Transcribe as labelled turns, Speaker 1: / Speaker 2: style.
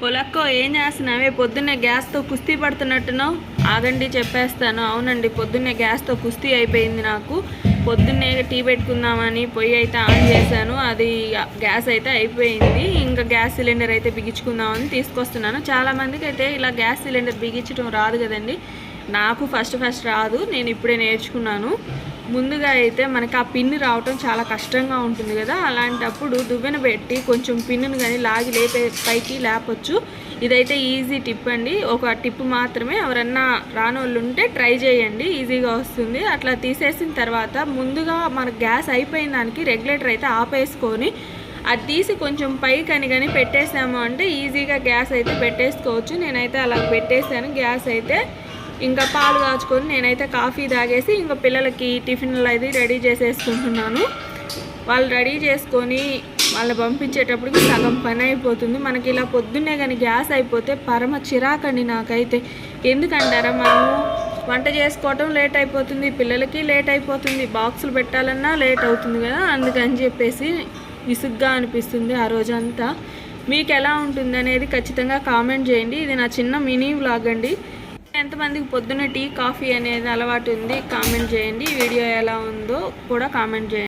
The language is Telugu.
Speaker 1: పొలక్కో ఏం చేస్తున్నావే? పొద్దున్నే గ్యాస్తో కుస్తీ పడుతున్నట్టునో ఆగండి చెప్పేస్తాను. అవునండి పొద్దున్నే గ్యాస్తో కుస్తీ అయిపోయింది నాకు. పొద్దున్నే టీ పెట్టుకుందామని పొయ్యి అయితే ఆన్ చేశాను. అది గ్యాస్ అయితే అయిపోయింది. ఇంకా గ్యాస్ సిలిండర్ అయితే బిగించుకుందామని తీసుకొస్తున్నాను. చాలామందికి అయితే ఇలా గ్యాస్ సిలిండర్ బిగించడం రాదు కదండి. నాకు ఫస్ట్ ఫస్ట్ రాదు నేను ఇప్పుడే నేర్చుకున్నాను. ముందుగా అయితే మనకి ఆ పిన్ రావటం చాలా కష్టంగా ఉంటుంది కదా. అలాంటప్పుడు దువ్వెన పెట్టి కొంచెం పిన్నును కానీ లాగి లేపే పైకి లేపొచ్చు. ఇదైతే ఈజీ టిప్ అండి. ఒక టిప్ మాత్రమే ఎవరన్నా రాని ఉంటే ట్రై చేయండి. ఈజీగా వస్తుంది. అట్లా తీసేసిన తర్వాత ముందుగా మన గ్యాస్ అయిపోయిన దానికి రెగ్యులేటర్ అయితే ఆపేసుకొని అది తీసి కొంచెం పైకి అని కానీ పెట్టేసాము అంటే ఈజీగా గ్యాస్ అయితే పెట్టేసుకోవచ్చు. నేనైతే అలా పెట్టేశాను గ్యాస్ అయితే ఇంకా పాలు కాచుకొని నేనైతే కాఫీ తాగేసి ఇంకా పిల్లలకి టిఫిన్లు అది రెడీ చేసేసుకుంటున్నాను. వాళ్ళు రెడీ చేసుకొని వాళ్ళు పంపించేటప్పటికి సగం పని అయిపోతుంది. మనకి ఇలా పొద్దున్నే కానీ గ్యాస్ అయిపోతే పరమ చిరాకండి నాకైతే. ఎందుకంటారా మనము వంట చేసుకోవటం లేట్ అయిపోతుంది పిల్లలకి లేట్ అయిపోతుంది బాక్సులు పెట్టాలన్నా లేట్ అవుతుంది కదా అందుకని చెప్పేసి విసుగ్గా అనిపిస్తుంది ఆ రోజంతా. మీకు ఎలా ఉంటుంది అనేది ఖచ్చితంగా కామెంట్ చేయండి. ఇది నా చిన్న మినీ వ్లాగ్ అండి. ఎంతమందికి పొద్దున్న టీ కాఫీ అనేది అలవాటు ఉంది కామెంట్ చేయండి. వీడియో ఎలా ఉందో కూడా కామెంట్ చేయండి.